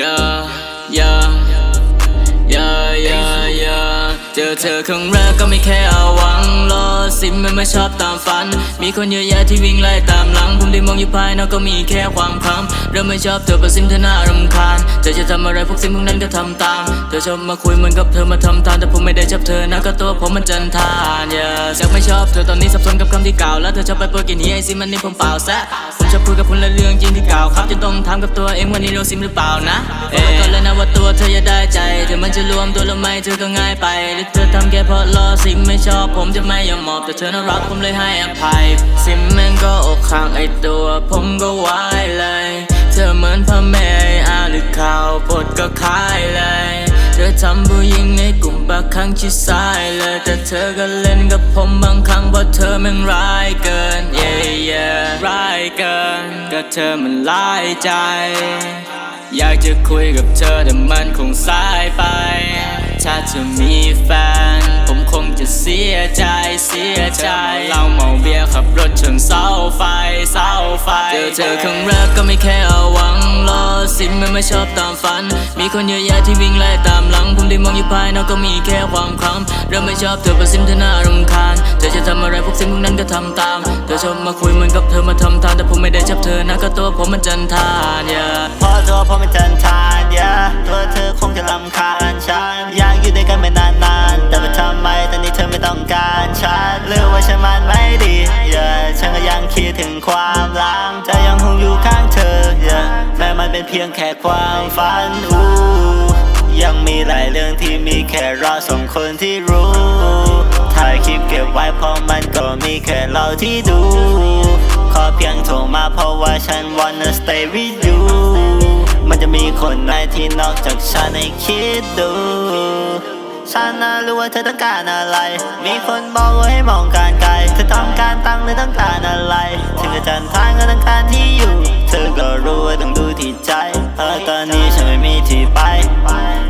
yeah yeah yeah yeah yeah เจอเธอครั้งแรกก็ไม่แค่เอาหวังรอสิมมันไม่ชอบตามฝัน มีคนเยอะแยะที่วิ่งไล่ตามหลัง ผมได้มองอยู่ภายนอกก็มีแค่ความคล้ำเริ่มไม่ชอบเธอประสิมเธอหน้ารำคาญเธอจะทำอะไรพวกสิมพวกนั้นก็ทำตาม เธอชอบมาคุยเหมือนกับเธอมาทำทานแต่ผมไม่ได้ชอบเธอนะก็ตัวผมมันจันทาน yeah ยากไม่ชอบเธอตอนนี้สับสนกับคำที่กล่าวแล้วเธอชอบไปเปิดกินเฮียไอซิมันนี้ผมเปล่าแซะ ผมชอบพูดกับคุณและเรื่องจริงที่กล่าวครับจนต้องถามกับตัวเองว่านี่เราซิมหรือเปล่านะเอ๊ะก่อนแล้วนะว่าตัวเธอจะได้ใจเธอมันจะรวมตัวแล้วไม่เธอก็ง่ายไปหรือเธอทำแค่เพราะรอซิมไม่ชอบผมจะไม่ยอมมอบแต่เธอน่ารักผมเลยให้อภัย ซิมแม่งก็อกข้างไอตัวผมก็วายเลย เธอเหมือนพ่อแม่อาหรือข่าวบทก็คล้ายเลยเธอ ทำผู้หญิงในกลุ่มบางครั้งชิดซ้ายเลย แต่เธอก็เล่นกับผมบางครั้งเพราะเธอมันร้ายเกิน yeah yeah ร้ายเกิน ก็เธอมันร้ายใจ อยากจะคุยกับเธอแต่มันคงสายไป ถ้าเธอมีแฟน ผมคงจะเสียใจเสียใจ เราเมาเบียร์ขับรถชนเสาไฟ ไฟ เจอเธอครั้งแรกก็ไม่แค่เอาหวังรอสิมันไม่ชอบตามฝัน มีคนเยอะแยะที่วิ่งไล่ตามหลัง ผมได้มองอยู่ภายนอกก็มีแค่ความคำเริ่มไม่ชอบเธอประสิมเธอน่ารำคาญเธอจะทำอะไรพวกสิ่งพวกนั้นก็ทำตาม เธอชอบมาคุยเหมือนกับเธอมาทำตามแต่ผมไม่ได้ชอบเธอนะก็ตัวผมมันจันทานอย่าเพราะตัวผมเป็นจันทาน yeah ตัวเธอคงจะลำคาญฉันอยากอยู่ด้วยกันไปนานๆแต่ว่าทำไมตอนนี้เธอไม่ต้องการฉันหรือว่าฉันมันไม่ดี yeah ฉันก็ยังคิดถึงความหลังใจยังคงอยู่ข้างเธอ แม้มันเป็นเพียงแค่ความฝันอู้ยังมีหลายเรื่องที่มีแค่เราสองคนที่รู้ ถ่ายคลิปเก็บไว้เพราะมันก็มีแค่เราที่ดู ขอเพียงโทรมาเพราะว่าฉัน wanna stay with you มันจะมีคนไหนที่นอกจากฉันให้คิดดู ฉันน่ะรู้ว่าเธอต้องการอะไร มีคนบอกว่าให้มองการไกล เธอต้องการตังค์หรือต้องการอะไร ถึงจะจันทางก็ต้องการที่อยู่ เธอก็รู้ว่าต้องดูที่ใจเออตอนนี้ฉันไม่มีที่ไป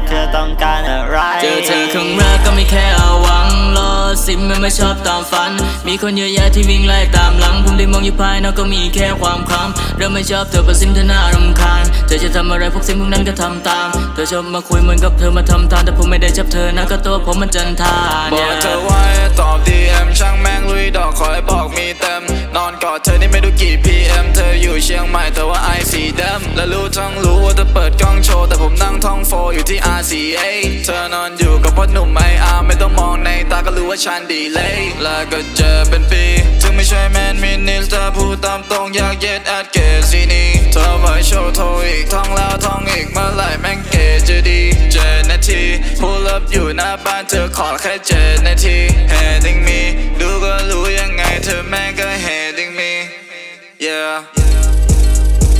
เธอต้องการอะไร เจอเธอครั้งแรกก็ไม่แค่ สิมันไม่ชอบตามฝัน มีคนเยอะแยะที่วิ่งไล่ตามหลัง ผมได้มองอยู่ภายนอกก็มีแค่ความคำเริ่มไม่ชอบเธอประสิมเธอน่ารำคาญ เธอจะทำอะไรพวกสิ่งพวกนั้นก็ทำตาม เธอชอบมาคุยเหมือนกับเธอมาทำตามแต่ผมไม่ได้ชอบเธอนะก็ตัวผมมันจันทานบอกเธอไว้ตอบ DM ช่างแม่งลุยดอกขอให้บอกมีเต็ม นอนกอดเธอนี่ไม่รู้กี่ PM เธออยู่เชียงใหม่แต่ว่าไอสีดำและรู้ทั้งรู้ว่าเธอเปิดกล้องโชว์แต่ผมนั่งท่องโฟอยู่ที่ RCA เธอ อนอยู่กับพ่อหนุ่มไออาไม่ต้องมองในตาก็รู้ว่าฉันดีเลยแล้วก็เจอเป็นปีถึงไม่ใช่แมนมินิสแต่พูดตามตรงอยากเย็ดแอดเกซีนีเธอมาโชว์โทรอีกท่องแล้วท่องอีกเมื่อไหร่แม่งเกจะดีเจอนาที pull up อยู่หน้าบ้านเธอขอแค่เจอนาที heading me ดูก็รู้ยังไงเธอแม่งก็ heading me yeah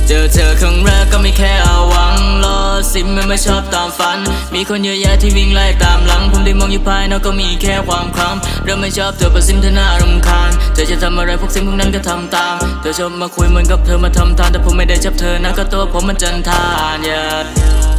เจอเธอครั้งแรกก็ไม่แค่เอาหวังรอสิมันไม่ชอบตามฝัน มีคนเยอะแยะที่วิ่งไล่ตามหลัง ผมได้มองอยู่ภายนอกก็มีแค่ความคล้ำเริ่มไม่ชอบเธอประสิมเธอน่ารำคาญ เธอจะทำอะไรพวกสิ่งพวกนั้นก็ทำตาม เธอชอบมาคุยเหมือนกับเธอมาทำตามแต่ผมไม่ได้ชอบเธอนะก็ตัวผมมันจันทาน yeah